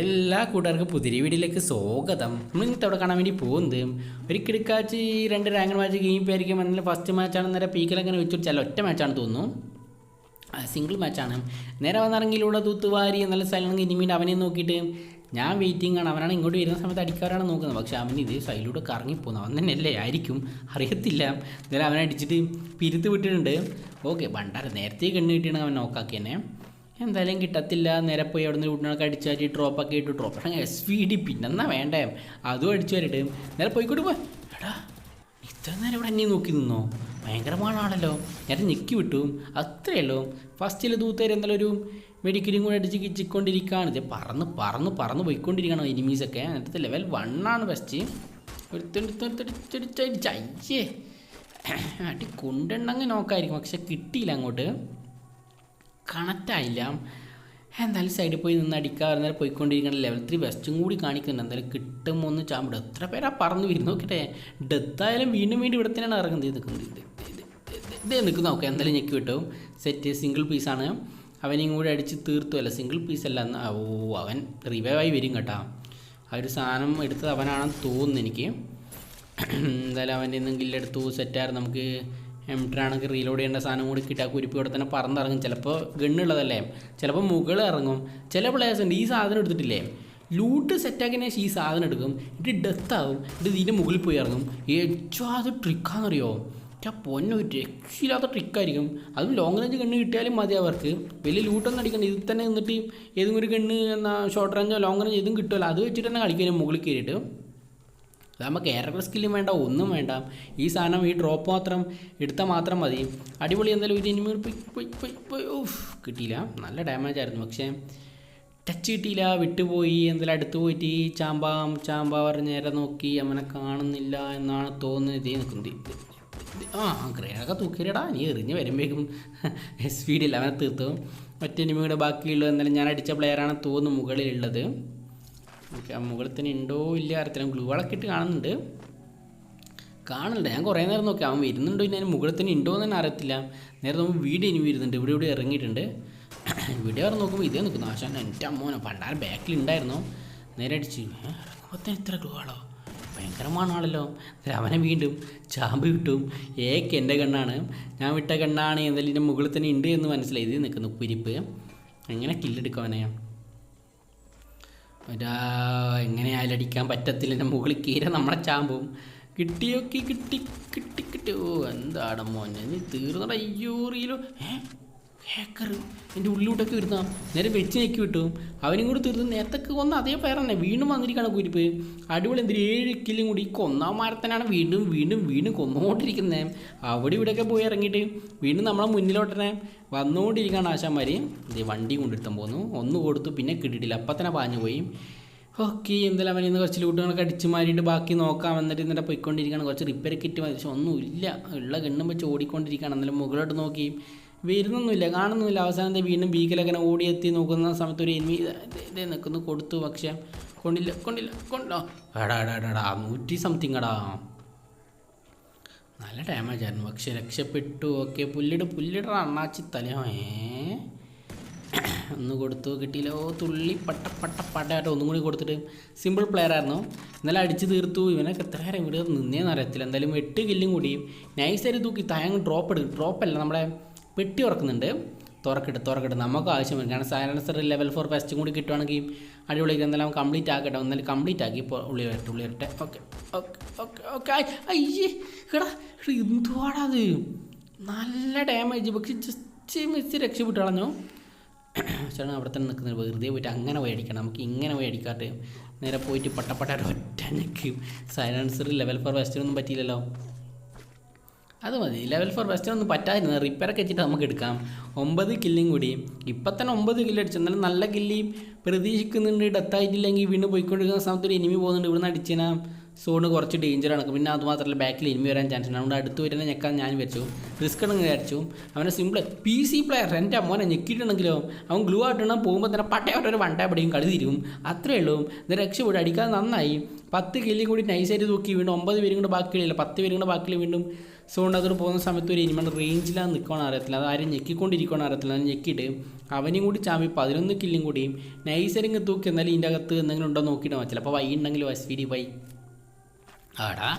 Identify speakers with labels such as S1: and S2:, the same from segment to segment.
S1: എല്ലാ കൂട്ടുകാർക്കും പുതിരി വീടിലേക്ക് സ്വാഗതം. നമ്മൾ ഇന്നത്തെ അവിടെ കാണാൻ വേണ്ടി പോകുന്നത് ഒരു കിടക്കാച്ച് രണ്ട് റാങ്ക് മാച്ച് ഗെയിം പേരിക്കും എന്നാൽ ഫസ്റ്റ് മാച്ചാണ് നേരെ പീക്കിലങ്ങനെ വെച്ചു ചില ഒറ്റ മാച്ചാണ് തോന്നുന്നു. സിംഗിൾ മാച്ചാണ് നേരെ വന്നിറങ്ങിയിലൂടെ തൂത്തുവാരി എന്നുള്ള സ്ഥലം വീണ്ടും അവനെ നോക്കിയിട്ട് ഞാൻ വെയിറ്റിംഗ് ആണ്. അവനാണ് ഇങ്ങോട്ട് വരുന്ന സമയത്ത് അടിക്കാറാണ് നോക്കുന്നത്. പക്ഷേ അവൻ ഇത് സൈഡിലൂടെ കറങ്ങിപ്പോകുന്നു അവൻ തന്നെയല്ലേ? ആയിരിക്കും. അറിയത്തില്ല. എന്നാലും അവനെ അടിച്ചിട്ട് പിരുത്ത് വിട്ടിട്ടുണ്ട്. ഓക്കെ ഭണ്ടാര നേരത്തെ കണ്ണ് കിട്ടിയാണ് അവൻ നോക്കാക്കി തന്നെ എന്തായാലും കിട്ടത്തില്ല. നേരെ പോയി അവിടെ നിന്ന് വീട്ടിനൊക്കെ അടിച്ചാറ്റി ഡ്രോപ്പൊക്കെ ഇട്ട്. ഡ്രോപ്പ് എസ് വി ഡി പിന്നെന്നാ വേണ്ടേ? അതും അടിച്ചു വരട്ടെ. നേരെ പോയിക്കോട്ട് പോടാ ഇത്ര നേരം ഇവിടെ എന്നെ നോക്കി നിന്നോ? ഭയങ്കരമാണാണല്ലോ ഞാൻ ഞെക്കി വിട്ടു. അത്രയല്ലോ ഫസ്റ്റിൽ ദൂത്തേര് എന്തായാലും ഒരു മെഡിക്കലും കൂടെ അടിച്ച് കിച്ചിക്കൊണ്ടിരിക്കുകയാണ് ഇത് പറന്ന് പറന്ന് പറന്ന് പോയിക്കൊണ്ടിരിക്കണം എനിമീസൊക്കെ? എന്നിട്ട് ലെവൽ വണ്ണാണ് ഫസ്റ്റ് ഒരുത്തടിച്ചടിച്ചടിച്ചടിച്ചടിച്ചയ്യേ അടി കൊണ്ടുണ്ടെങ്കിൽ നോക്കായിരിക്കും. പക്ഷെ കിട്ടിയില്ല അങ്ങോട്ട്. കണക്റ്റായില്ല. എന്തായാലും സൈഡിൽ പോയി നിന്ന് അടിക്കാറ് നേരം പോയിക്കൊണ്ടിരിക്കുന്ന ലെവൽ ത്രീ വെസ്റ്റും കൂടി കാണിക്കുന്നുണ്ട്. എന്തായാലും കിട്ടുമോന്ന് ചാമ്പിടും എത്ര പേരാ പറന്ന് വരും നോക്കട്ടെ. ഡെത്തായാലും വീണ്ടും വീണ്ടും ഇവിടെ തന്നെയാണ് ഇറങ്ങുന്നത്. ഇത് നിൽക്കുന്നത് ഇത് നിൽക്കുന്ന. നോക്കാം എന്തായാലും ഞെക്കി വിട്ടും. സെറ്റ് സിംഗിൾ പീസാണ് അവനെയും കൂടി അടിച്ച് തീർത്തു. അല്ല സിംഗിൾ പീസ് അല്ല. ഓ അവൻ റിവൈവായി വരും കേട്ടോ. ആ ഒരു സാധനം എടുത്തത് അവനാണെന്ന് തോന്നുന്നു എനിക്ക്. എന്തായാലും അവന്റെ നിന്നും എടുത്തു. സെറ്റായിരുന്നു നമുക്ക് എംട്രാണെങ്കിൽ റീലോഡ് ചെയ്യേണ്ട സാധനം കൂടി കിട്ടാ. കുരിപ്പ് ഇവിടെ തന്നെ പറന്നിറങ്ങും. ചിലപ്പോൾ ഗണ്ണുള്ളതല്ലേ ചിലപ്പോൾ മുകളിൽ ഇറങ്ങും. ചില പ്ലേയേഴ്സ് ഉണ്ട് ഈ സാധനം എടുത്തിട്ടില്ലേ? ലൂട്ട് സെറ്റാക്കിനെ ഈ സാധനം എടുക്കും. എന്നിട്ട് ഡെത്ത് ആകും ഇത് ഇതിന്റെ മുകളിൽ പോയി ഇറങ്ങും. ഏറ്റവും അത് ട്രിക്കാണെന്നറിയോ ഞാൻ പൊന്നെ ഒരു രക്ഷയില്ലാത്ത ട്രിക്കായിരിക്കും അതും ലോങ് റേഞ്ച് ഗണ്ണ് കിട്ടിയാലും മതി അവർക്ക്. വലിയ ലൂട്ടൊന്നും അടിക്കണ്ട. ഇതിൽ തന്നെ നിന്നിട്ട് ഏതെങ്കിലും ഒരു ഗണ്ണ് എന്നാ ഷോർട്ട് റേഞ്ചോ ലോങ് റേഞ്ച് ഇതും കിട്ടുമല്ലോ. അത് വെച്ചിട്ട് തന്നെ കളിക്കാൻ മുകളിൽ കയറിയിട്ട്. അതാകുമ്പോൾ ഏറെ സ്കില്ലും വേണ്ട ഒന്നും വേണ്ട. ഈ സാധനം ഈ ഡ്രോപ്പ് മാത്രം എടുത്താൽ മാത്രം മതി. അടിപൊളി എന്തായാലും പോയി പോയി കിട്ടിയില്ല. നല്ല ഡാമേജ് ആയിരുന്നു. പക്ഷേ ടച്ച് കിട്ടിയില്ല. വിട്ടുപോയി. എന്തായാലും അടുത്ത് പോയിട്ട് ഈ ചാമ്പാം ചാമ്പ പറഞ്ഞ് നേരെ നോക്കി. അവനെ കാണുന്നില്ല എന്നാണ് തോന്നുന്നത്. ഇതേ നിൽക്കുന്നത് ഇത് ഇത് ആ ഗ്രേഡൊക്കെ തൂക്കിയിടാ നീ എറിഞ്ഞ് വരുമ്പോഴേക്കും സ്പീഡില്ല അവനെ തീർത്തു മറ്റേ ഇനിമിയുടെ ബാക്കിയുള്ളൂ. എന്തായാലും ഞാൻ അടിച്ച പ്ലെയറാണ് തോന്നുന്നു മുകളിലുള്ളത്. ഓക്കെ ആ മുകളിൽ തന്നെ ഉണ്ടോ ഇല്ല അറിയത്തില്ല ഗ്ലൂ വളൊക്കെ ഇട്ട് കാണുന്നുണ്ട്. കാണണ്ട ഞാൻ കുറേ നേരം നോക്കി. അവൻ വരുന്നുണ്ടോ അതിന് മുകളിൽ തന്നെ ഉണ്ടോ എന്ന് തന്നെ അറിയത്തില്ല. നേരെ നോക്കുമ്പോൾ വീട് ഇനി വരുന്നുണ്ട്. ഇവിടെ ഇവിടെ ഇറങ്ങിയിട്ടുണ്ട്. ഇവിടെ വരെ നോക്കുമ്പോൾ ഇതേ നിൽക്കുന്നു ആശാൻ എന്റെ അമ്മോനെ പണ്ടാരം ബാക്കിൽ ഉണ്ടായിരുന്നു നേരെ അടിച്ച് ഇറങ്ങുമ്പോൾ തന്നെ ഇത്ര ഗ്ലൂ ആളോ ഭയങ്കരമാണ് അവനെ വീണ്ടും ചാമ്പ് വിട്ടും. ഏക്ക് എന്റെ കണ്ണാണ്. ഞാൻ വിട്ട കണ്ണാണ്. എന്തായാലും ഇതിന്റെ മുകളിൽ തന്നെ ഉണ്ട് എന്ന് മനസ്സിലായി. ഇത് നിൽക്കുന്നു കുരിപ്പ്. എങ്ങനെ കില്ലെടുക്കും അവനെ? ഒരാ എങ്ങനെയായാലും അടിക്കാൻ പറ്റത്തില്ല. മുകളിൽ കീര നമ്മളെ ചാമ്പും. കിട്ടിയൊക്കെ കിട്ടി കിട്ടി കിട്ടി. ഓ എന്താണ് മോനെ നീ തീർന്നട അയ്യോ റീലോ. ഏ? ഹേക്കർ എന്റെ ഉള്ളിലോട്ടൊക്കെ വരുന്ന നേരെ വെച്ച് ഞെക്കി വിട്ടു. അവനും കൂടി തീർന്നു നേരത്തൊക്കെ കൊന്ന അതേ പേർ തന്നെ. വീണ്ടും വന്നിരിക്കുകയാണ് കുരിപ്പ്. അടിപൊളി എന്തൊരു ഏഴ് കില്ലും കൂടി. ഈ കൊന്നാം മരത്തനാണ് വീണ്ടും വീണ്ടും വീണ്ടും കൊന്നുകൊണ്ടിരിക്കുന്നത് അവിടെ ഇവിടെയൊക്കെ പോയി ഇറങ്ങിയിട്ട് വീണ്ടും നമ്മളെ മുന്നിലോട്ടനെ വന്നുകൊണ്ടിരിക്കുകയാണ് ആശാന്മാർ ഇത് വണ്ടി കൊണ്ടെടുത്താൻ പോന്നു. ഒന്ന് കൊടുത്തു പിന്നെ കിട്ടിയിട്ടില്ല. അപ്പം തന്നെ പാഞ്ഞു പോയി. ഓക്കെ എന്തായാലും അവനിന്ന് കുറച്ച് ലൂട്ടുകളൊക്കെ അടിച്ച് മാറിയിട്ട് ബാക്കി നോക്കാം. എന്നിട്ട് ഇന്നിട്ട് പോയിക്കൊണ്ടിരിക്കുകയാണ്. കുറച്ച് റിപ്പയർ കിറ്റ് പക്ഷെ ഒന്നുമില്ല. ഉള്ള ഗണ്ണും വെച്ച് ഓടിക്കൊണ്ടിരിക്കുകയാണ്. എന്നാലും മുകളിലോട്ട് നോക്കി. വരുന്നൊന്നുമില്ല കാണുന്നില്ല അവസാനത്തെ വീണ്ടും ബീക്കിലൊക്കെ ഓടിയെത്തി നോക്കുന്ന സമയത്ത് ഒരു എനിമി ഇതേ നിൽക്കുന്നു കൊടുത്തു. പക്ഷേ കൊണ്ടില്ല കൊണ്ടില്ല കൊണ്ടോ എടാ എടാ എടാ, എടാ നൂറ്റി സംതിങ് എടാ. നല്ല ഡാമേജ് ആയിരുന്നു. പക്ഷെ രക്ഷപ്പെട്ടു. ഓക്കെ പുല്ലിട് പുല്ലിട അണ്ണാച്ചി തലയോ ഏ? ഒന്ന് കൊടുത്തു കിട്ടിയില്ല. ഓ തുള്ളി പട്ട പട്ട പട്ടയായിട്ട് ഒന്നും കൂടി കൊടുത്തിട്ട് സിമ്പിൾ പ്ലെയർ ആയിരുന്നു. ഇന്നലെ അടിച്ച് തീർത്തു. ഇവനൊക്കെ എത്ര നേരം ഇവിടെ നിന്നേന്ന് അറിയത്തില്ല. എന്തായാലും എട്ട് കില്ലും കൂടി. നൈസായിട്ട് തൂക്കി താങ്ങ് ഡ്രോപ്പ് എടുക്കും. ഡ്രോപ്പല്ല നമ്മുടെ പെട്ടി ഉറക്കുന്നുണ്ട്. തുറക്കിട്ട് തുറക്കിട്ട്. നമുക്ക് ആവശ്യമില്ല. കാരണം സൈലൻസർ ലെവൽ ഫോർ ഫസ്റ്റും കൂടി കിട്ടുവാണെങ്കിൽ അടിപൊളി എന്തെല്ലാം കംപ്ലീറ്റ് ആക്കട്ടെ. ഒന്നാലും കംപ്ലീറ്റ് ആക്കി ഇപ്പോൾ ഉള്ളി വരട്ടെ ഉള്ളി വരട്ടെ. ഓക്കെ ഓക്കെ ഓക്കെ ഓക്കെ അയ്യേ. എടാ എന്തുവാടാ അത്? നല്ല ഡാമേജ് പക്ഷെ ജസ്റ്റ് മിസ് രക്ഷപ്പെട്ട് കളഞ്ഞു. ചേട്ടൻ അവിടെ തന്നെ നിൽക്കുന്നത് വെറുതെ പോയിട്ട് അങ്ങനെ പോയി അടിക്കണം. നമുക്ക് ഇങ്ങനെ പോയി അടിക്കാട്ട് നേരെ പോയിട്ട് പട്ടപ്പട്ടായിട്ട് ഒറ്റ നിൽക്കും സൈലൻസർ ലെവൽ ഫോർ വെസ്റ്റൊന്നും പറ്റിയില്ലല്ലോ. അത് മതി. ലെവൽ ഫോർ വെസ്റ്റിനൊന്നും പറ്റാതിരുന്നത് റിപ്പയറൊക്കെ വെച്ചിട്ട് നമുക്ക് എടുക്കാം. ഒമ്പത് കില്ലും കൂടി. ഇപ്പം തന്നെ ഒമ്പത് കില്ല് അടിച്ചു. എന്നാലും നല്ല കില്ലിയും പ്രതീക്ഷിക്കുന്നുണ്ട്. ഡെത്തായിട്ടില്ലെങ്കിൽ വീണ്ടും പോയിക്കൊണ്ടിരിക്കുന്ന സമയത്ത് ഒരു എനിമി പോകുന്നുണ്ട്. ഇവിടുന്ന് അടിച്ചാൽ സോണ് കുറച്ച് ഡേഞ്ചറാണ് പിന്നെ അതുമാത്രമല്ല ബാക്കിൽ ഇനിമി വരാൻ ചാൻസ് ഉണ്ട്. അതുകൊണ്ട് അടുത്ത് വരുന്ന ഞെക്കാൻ ഞാൻ വെച്ചു റിസ്ക് ഉണ്ടെങ്കിൽ വിചാരിച്ചു. അവനെ സിമ്പിൾ പി സി പ്ലെയർ എന്റെ മോനെ ഞെക്കിയിട്ടുണ്ടെങ്കിലോ അവൻ ഗ്ലൂ ആയിട്ടാണ് പോകുമ്പോൾ തന്നെ പട്ടയോട്ടൊരു വണ്ടേ പടിയും കളി തീരും. അത്രേ ഉള്ളൂ. ഇത് രക്ഷപ്പെടും. അടിക്കാൻ നന്നായി. പത്ത് കില്ലി കൂടി നൈസായിട്ട് തൂക്കി വീണ്ടും ഒമ്പത് പേരും കൂടെ കളിയില്ല? പത്ത് പേരും കൂടെ ബാക്കി വീണ്ടും സോണ്ട് അതോട് പോകുന്ന സമയത്ത് ഒരു എനിമ റേഞ്ചിലാണ് നിൽക്കണം അറിയത്തില്ല. അത് ആരും ഞെക്കിക്കൊണ്ടിരിക്കണം അറിയത്തില്ല. അത് ഞെക്കിയിട്ട് അവനും കൂടി ചാമ്പി പതിനൊന്ന് കില്ലും കൂടിയും നൈസരിങ് തൂക്കി എന്നാലും ഇതിന്റെ അകത്ത് എന്തെങ്കിലും ഉണ്ടോ നോക്കിയിട്ട് വച്ചില്ല അപ്പോൾ വൈ ഉണ്ടെങ്കിൽ വസ്ഫിരി വൈ ആടാ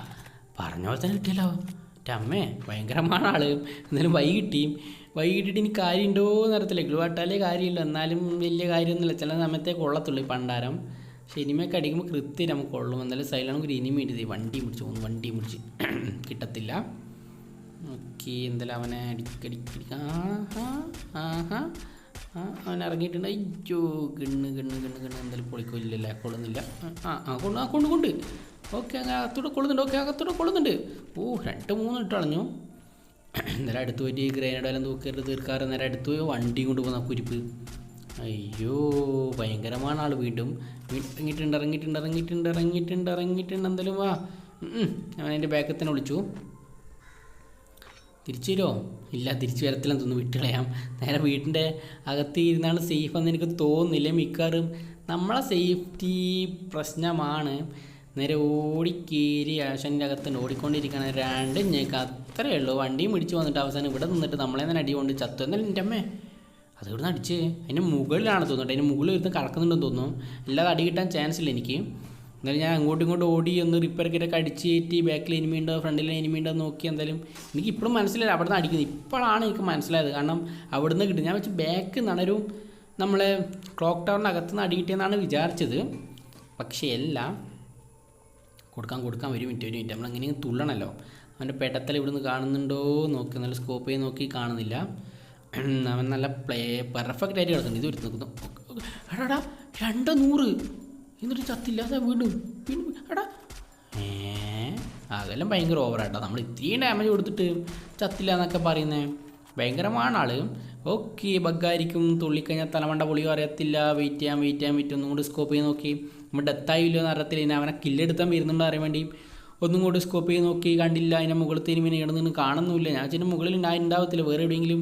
S1: പറഞ്ഞ പോലെ തന്നെ കിട്ടിയല്ലോ. അമ്മേ ഭയങ്കരമാണ് ആൾ. എന്നാലും വൈ കിട്ടിയും വൈ കിട്ടിയിട്ട് ഇനി കാര്യമുണ്ടോ എന്നറിയത്തില്ല ഗ്ലൂ ആട്ടാലേ കാര്യമില്ല എന്നാലും വലിയ കാര്യമൊന്നുമില്ല. ചില സമയത്തെ കൊള്ളത്തുള്ളൂ ഈ പണ്ടാരം. പക്ഷെ ഇനിമയൊക്കെ അടിക്കുമ്പോൾ കൃത്യം നമുക്ക് കൊള്ളും. എന്നാലും സൈലാണെങ്കിൽ ഒരു ഇനിമ ഇടുതി വണ്ടി മുടിച്ചു പോകുന്നു വണ്ടി മുടിച്ച് കിട്ടത്തില്ല. നോക്കി എന്തായാലും അവനെ അടിക്കടിക്കടിക്ക ആഹാ ആഹാ ആ അവൻ ഇറങ്ങിയിട്ടുണ്ട്. അയ്യോ ഗണ്ണ് ഗണ്ണ് ഗണ്ണ് ഗണ്ണ്. എന്തായാലും പൊളിക്കൊല്ലില്ല കൊള്ളുന്നില്ല. ആ ആ കൊണ്ട് ആ കൊണ്ട് കൊണ്ട്. ഓക്കെ അങ്ങനെ അകത്തൂടെ കൊള്ളുന്നുണ്ട് ഓക്കെ അകത്തൂടെ കൊള്ളുന്നുണ്ട്. ഓ രണ്ട് മൂന്ന് ഇട്ട് നേരെ അടുത്ത് പോയിട്ട് ഗ്രൈനഡ് എല്ലാം തൂക്കരുത് തീർക്കാറ്. നേരെ അടുത്ത് പോയി വണ്ടി കൊണ്ട് പോകുന്ന കുരിപ്പ്. അയ്യോ ഭയങ്കരമാണ് ആൾ വീണ്ടും. ഇറങ്ങിയിട്ടുണ്ട് ഇറങ്ങിയിട്ടുണ്ട് ഇറങ്ങിയിട്ടുണ്ട് ഇറങ്ങിയിട്ടുണ്ട് ഇറങ്ങിയിട്ടുണ്ട്. എന്തായാലും വാ. ഞാൻ അതിന്റെ ബാക്കിൽ തന്നെ വിളിച്ചു. തിരിച്ചു വരുമോ ഇല്ല തിരിച്ചു വരത്തില്ലെന്ന് തോന്നുന്നു വിട്ടുകളയാം. നേരെ വീടിന്റെ അകത്ത് ഇരുന്നാണ് സേഫ് എന്ന് എനിക്ക് തോന്നുന്നില്ല മിക്കവാറും. നമ്മളെ സേഫ്റ്റി പ്രശ്നമാണ്. നേരെ ഓടിക്കേരി ആശന്റെ അകത്ത് ഓടിക്കൊണ്ടിരിക്കുകയാണ്. രണ്ട് ഞേക്ക് അത്രയേ ഉള്ളൂ. വണ്ടിയും പിടിച്ച് വന്നിട്ട് അവസാനം ഇവിടെ നിന്നിട്ട് നമ്മളെ തന്നെ അടി കൊണ്ട് ചത്തു. എന്നല്ല എന്റെ അമ്മേ അത് ഇവിടുന്ന് അടിച്ച്. അതിന്റെ മുകളിലാണ് തോന്നുന്നുണ്ട് അതിന്റെ മുകളിൽ ഇരുന്ന് കറക്കുന്നുണ്ടെന്ന് തോന്നുന്നു. അല്ലാതെ അടി കിട്ടാൻ ചാൻസ് ഇല്ല എനിക്ക്. എന്നാലും ഞാൻ അങ്ങോട്ടും ഇങ്ങോട്ടും ഓടി ഒന്ന് റിപ്പയർ കിട്ടൊക്കെ അടിച്ച് കയറ്റി ബാക്കിൽ എനിമി ഉണ്ടോ ഫ്രണ്ടിൽ എനിമി ഉണ്ടോ എന്ന് നോക്കി എന്തായാലും എനിക്ക് ഇപ്പോഴും മനസ്സിലായി അവിടെ നിന്ന് അടിക്കുന്നത് ഇപ്പോഴാണ് എനിക്ക് മനസ്സിലായത്. കാരണം അവിടെ നിന്ന് കിട്ടും. ഞാൻ വെച്ച് ബാക്ക് നടരും നമ്മളെ ക്ലോക്ക് ടവറിന്റെ അകത്തുനിന്ന് അടി കിട്ടിയെന്നാണ് വിചാരിച്ചത്. പക്ഷേ എല്ലാം കൊടുക്കാൻ കൊടുക്കാൻ വരും മിനിറ്റ് ഒരു മിനിറ്റ്. നമ്മളെങ്ങനെ തുള്ളണമല്ലോ അവന്റെ പെടത്തൽ ഇവിടുന്ന് കാണുന്നുണ്ടോ നോക്കി. നല്ല സ്കോപ്പ് ചെയ്ത് നോക്കി കാണുന്നില്ല. അവൻ നല്ല പ്ലേ പെർഫെക്റ്റ് ആയിട്ട് കിടക്കുന്നുണ്ട് ഇത് ഒരു നോക്കുന്നു. എടാടാ രണ്ട് നൂറ്. എന്നിട്ട് ചത്തില്ല അതാ വീണ്ടും വീണ്ടും എടാ. ഏ അതെല്ലാം ഭയങ്കര ഓവറായിട്ടോ നമ്മൾ ഇത്രയും ഡാമേജ് കൊടുത്തിട്ട് ചത്തില്ല എന്നൊക്കെ പറയുന്നത് ഭയങ്കരമാണ് ആൾ. ഓക്കെ ബഗ്ഗായിരിക്കും തുള്ളിക്കഴിഞ്ഞാൽ തലമണ്ട പൊളിയോ അറിയത്തില്ല. വെയിറ്റ് ചെയ്യാൻ വെയിറ്റ് ചെയ്യാൻ പറ്റും ഒന്നുകൂടി സ്കോപ്പ് ചെയ്ത് നോക്കി. നമ്മൾ ഡെത്തായില്ലോ എന്ന് അറിയത്തില്ല. ഇനി അവനെ കില്ലെടുത്താൻ വരുന്നുണ്ടോ അറിയാൻ വേണ്ടി. ഒന്നും കൂടി സ്കോപ്പ് ചെയ്ത് നോക്കി കണ്ടില്ല. അതിന്റെ മുകളിൽ ഇനി ഇടന്നു കാണുന്നില്ല ഞാൻ ചില മുകളിൽ ഉണ്ടായിട്ടുണ്ടാവത്തില്ല. വേറെ എവിടെയെങ്കിലും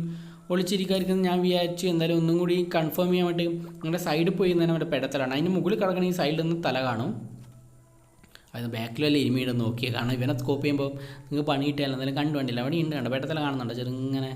S1: ഒളിച്ചിരിക്കാതിരിക്കുന്നത് ഞാൻ വിചാരിച്ചു. എന്തായാലും ഒന്നും കൂടി കൺഫേം ചെയ്യാൻ വേണ്ടി നിങ്ങളുടെ സൈഡിൽ പോയി തന്നെ അവരുടെ പെടത്തലാണ്. അതിന്റെ മുകളിൽ കിടക്കണമെങ്കിൽ സൈഡിൽ നിന്ന് തല കാണും. അത് ബാക്കിലല്ല ഇരുമിയുടെ നോക്കിയാൽ കാരണം ഇവനെ സ്കോപ്പ് ചെയ്യുമ്പോൾ നിങ്ങൾക്ക് പണി കിട്ടിയാലും? എന്തായാലും കണ്ടു കണ്ടില്ല. അവിടെ ഉണ്ട്. കണ്ടോ? പെട്ടത്തല കാണുന്നുണ്ടോ? ചെറുങ്ങനെ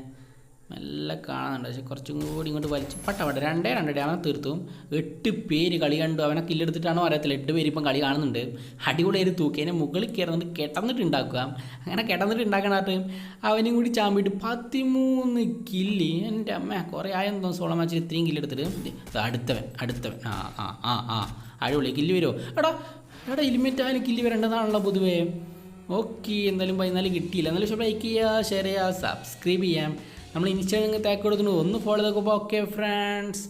S1: മെല്ലെ കാണുന്നുണ്ട് പക്ഷെ കുറച്ചും കൂടി ഇങ്ങോട്ട് വലിച്ച് പട്ടവട്ടെ രണ്ടേ രണ്ടേ അവനെ തീർത്തും. എട്ട് പേര് കളി കണ്ടു. അവനെ കില്ലെടുത്തിട്ടാണോ അറിയത്തില്ല. എട്ട് പേര് ഇപ്പം കളി കാണുന്നുണ്ട്. അടിപൊളിയായി തൂക്കി അതിനെ മുകളിൽ കയറുന്നുണ്ട് കെട്ടന്നിട്ടുണ്ടാക്കുക. അങ്ങനെ കെട്ടന്നിട്ട് ഉണ്ടാക്കണാട്ട് അവനും കൂടി ചാമ്പിട്ട് പതിമൂന്ന് കില്ലി. എന്റെ അമ്മ കുറേ ആയെന്ന് സോളം മാച്ചിൽ ഇത്രയും കില്ലെടുത്തിട്ട് അടുത്തവൻ അടുത്തവൻ. ആ ആ ആ ആ. അടിപൊളി കില്ല് വരുമോ എടാ എടാ ഇലിമിറ്റ് ആയാലും കില്ല് വരേണ്ടതാണല്ലോ പൊതുവേ. ഓക്കെ എന്തായാലും പതിനാല് കിട്ടിയില്ല. എന്നാലും പക്ഷേ ലൈക്ക് ചെയ്യുക ഷെയർ ചെയ്യുക സബ്സ്ക്രൈബ് ചെയ്യാം. നമ്മൾ ഇൻസ്റ്റാഗ്രാം തേക്ക് കൊടുക്കുന്നു ഒന്ന് ഫോളോ ചെയ്തൊക്കെ ഓക്കെ ഫ്രണ്ട്സ്